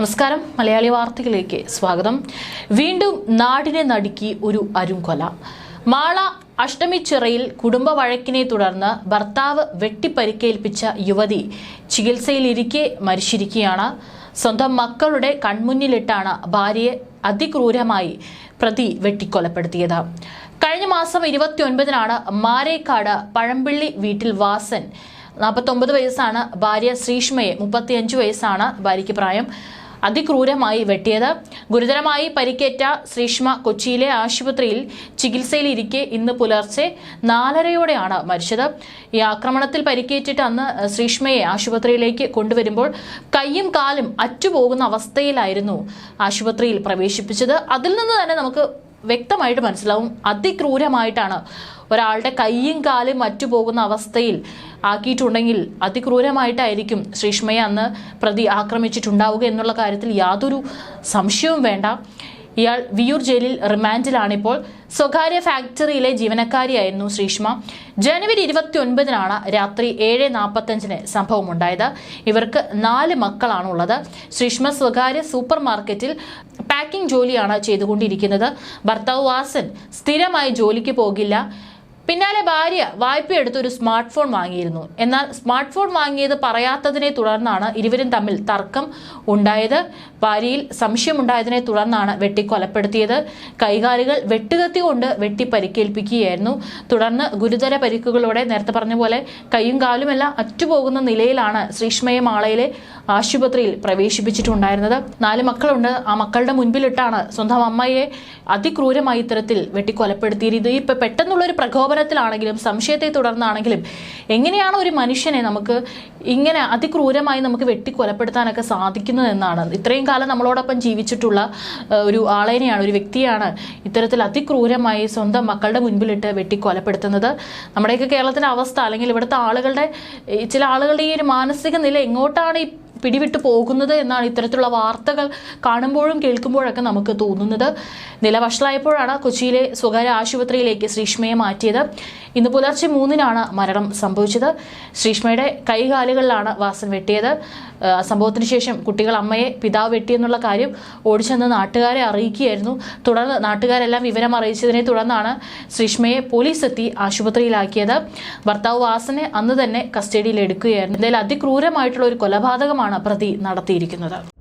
നമസ്കാരം. മലയാളി വാർത്തകളിലേക്ക് സ്വാഗതം. വീണ്ടും നാടിനെ നടുക്കി ഒരു അരുംകൊല. മാള അഷ്ടമിച്ചിറയിൽ കുടുംബ വഴക്കിനെ തുടർന്ന് ഭർത്താവ് വെട്ടിപ്പരിക്കേൽപ്പിച്ച യുവതി ചികിത്സയിലിരിക്കെ മരിച്ചിരിക്കുകയാണ്. സ്വന്തം മക്കളുടെ കൺമുന്നിലിട്ടാണ് ഭാര്യയെ അതിക്രൂരമായി പ്രതി വെട്ടിക്കൊലപ്പെടുത്തിയത്. കഴിഞ്ഞ മാസം ഇരുപത്തിയൊൻപതിനാണ് മാരേക്കാട് പഴമ്പിള്ളി വീട്ടിൽ വാസൻ നാൽപ്പത്തൊമ്പത് വയസ്സാണ് ഭാര്യ ശ്രീഷ്മയെ മുപ്പത്തിയഞ്ച് വയസ്സാണ് ഭാര്യയ്ക്ക് പ്രായം. അതിക്രൂരമായി വെട്ടിയത്. ഗുരുതരമായി പരിക്കേറ്റ ശ്രീഷ്മ കൊച്ചിയിലെ ആശുപത്രിയിൽ ചികിത്സയിലിരിക്കെ ഇന്ന് പുലർച്ചെ നാലരയോടെയാണ് മരിച്ചത്. ഈ ആക്രമണത്തിൽ പരിക്കേറ്റിട്ട് അന്ന് ശ്രീഷ്മയെ ആശുപത്രിയിലേക്ക് കൊണ്ടുവരുമ്പോൾ കൈയും കാലും അറ്റുപോകുന്ന അവസ്ഥയിലായിരുന്നു ആശുപത്രിയിൽ പ്രവേശിപ്പിച്ചത്. അതിൽ നിന്ന് തന്നെ നമുക്ക് വ്യക്തമായിട്ട് മനസ്സിലാവും. അതിക്രൂരമായിട്ടാണ് ഒരാളുടെ കൈയും കാലും മറ്റുപോകുന്ന അവസ്ഥയിൽ ആക്കിയിട്ടുണ്ടെങ്കിൽ അതിക്രൂരമായിട്ടായിരിക്കും ശ്രീഷ്മയെ അന്ന് പ്രതി ആക്രമിച്ചിട്ടുണ്ടാവുക എന്നുള്ള കാര്യത്തിൽ യാതൊരു സംശയവും വേണ്ട. ഇയാൾ വിയൂർ ജയിലിൽ റിമാൻഡിലാണിപ്പോൾ. സ്വകാര്യ ഫാക്ടറിയിലെ ജീവനക്കാരിയായിരുന്നു ശ്രീഷ്മ. ജനുവരി ഇരുപത്തി ഒൻപതിനാണ് രാത്രി ഏഴ് നാൽപ്പത്തഞ്ചിന് സംഭവമുണ്ടായത്. ഇവർക്ക് നാല് മക്കളാണുള്ളത്. ശ്രീഷ്മ സ്വകാര്യ സൂപ്പർ മാർക്കറ്റിൽ പാക്കിംഗ് ജോലിയാണ് ചെയ്തുകൊണ്ടിരിക്കുന്നത്. ഭർത്താവ് വാസൻ സ്ഥിരമായി ജോലിക്ക് പോകില്ല. പിന്നാലെ ഭാര്യ വായ്പയെടുത്ത് ഒരു സ്മാർട്ട് ഫോൺ വാങ്ങിയിരുന്നു. എന്നാൽ സ്മാർട്ട് ഫോൺ വാങ്ങിയത് പറയാത്തതിനെ തുടർന്നാണ് ഇരുവരും തമ്മിൽ തർക്കം ഉണ്ടായത്. ഭാര്യയിൽ സംശയമുണ്ടായതിനെ തുടർന്നാണ് വെട്ടിക്കൊലപ്പെടുത്തിയത് കൈകാലുകൾ വെട്ടുകത്തി കൊണ്ട് വെട്ടി പരിക്കേൽപ്പിക്കുകയായിരുന്നു. തുടർന്ന് ഗുരുതര പരിക്കുകളോടെ നേരത്തെ പറഞ്ഞ പോലെ കൈയും കാലുമെല്ലാം അറ്റുപോകുന്ന നിലയിലാണ് ശ്രീഷ്മയെ മാളയിലെ ആശുപത്രിയിൽ പ്രവേശിപ്പിച്ചിട്ടുണ്ടായിരുന്നത്. നാല് മക്കളുണ്ട്. ആ മക്കളുടെ മുൻപിലിട്ടാണ് സ്വന്തം അമ്മയെ അതിക്രൂരമായി ഇത്തരത്തിൽ വെട്ടിക്കൊലപ്പെടുത്തിയത്. ഇത് പെട്ടെന്നുള്ളൊരു പെട്ടെന്നുള്ള ഒരു പ്രകോപനത്തിലാണെങ്കിലും സംശയത്തെ തുടർന്നാണെങ്കിലും എങ്ങനെയാണ് ഒരു മനുഷ്യനെ നമുക്ക് ഇങ്ങനെ അതിക്രൂരമായി നമുക്ക് വെട്ടിക്കൊലപ്പെടുത്താനൊക്കെ സാധിക്കുന്നതെന്നാണ് ഇത്രയും കാലം നമ്മളോടൊപ്പം ജീവിച്ചിട്ടുള്ള ഒരു ആളേനെയാണ് ഒരു വ്യക്തിയാണ് ഇത്തരത്തിൽ അതിക്രൂരമായി സ്വന്തം മക്കളുടെ മുൻപിലിട്ട് വെട്ടിക്കൊലപ്പെടുത്തുന്നത്. നമ്മുടെയൊക്കെ കേരളത്തിന്റെ അവസ്ഥ അല്ലെങ്കിൽ ഇവിടുത്തെ ആളുകളുടെ ചില ആളുകളുടെ ഈ ഒരു മാനസിക നില എങ്ങോട്ടാണ് ഈ പിടിവിട്ട് പോകുന്നത് എന്നാണ് ഇത്തരത്തിലുള്ള വാർത്തകൾ കാണുമ്പോഴും കേൾക്കുമ്പോഴൊക്കെ നമുക്ക് തോന്നുന്നത്. നില വഷളായപ്പോഴാണ് കൊച്ചിയിലെ സ്വകാര്യ ആശുപത്രിയിലേക്ക് ശ്രീഷ്മയെ മാറ്റിയത്. ഇന്ന് പുലർച്ചെ മൂന്നിനാണ് മരണം സംഭവിച്ചത്. ശ്രീഷ്മയുടെ കൈകാലുകളിലാണ് വാസൻ വെട്ടിയത്. സംഭവത്തിന് ശേഷം കുട്ടികൾ അമ്മയെ പിതാവ് വെട്ടിയെന്നുള്ള കാര്യം ഓടിച്ചെന്ന് നാട്ടുകാരെ അറിയിക്കുകയായിരുന്നു. തുടർന്ന് നാട്ടുകാരെല്ലാം വിവരം അറിയിച്ചതിനെ തുടർന്നാണ് ശ്രീഷ്മയെ പോലീസ് എത്തി ആശുപത്രിയിലാക്കിയത്. ഭർത്താവ് വാസനെ അന്ന് തന്നെ കസ്റ്റഡിയിൽ എടുക്കുകയായിരുന്നു എന്തായാലും അതിക്രൂരമായിട്ടുള്ള ഒരു കൊലപാതകമാണ് പ്രതി നടത്തിയിരിക്കുന്നത്.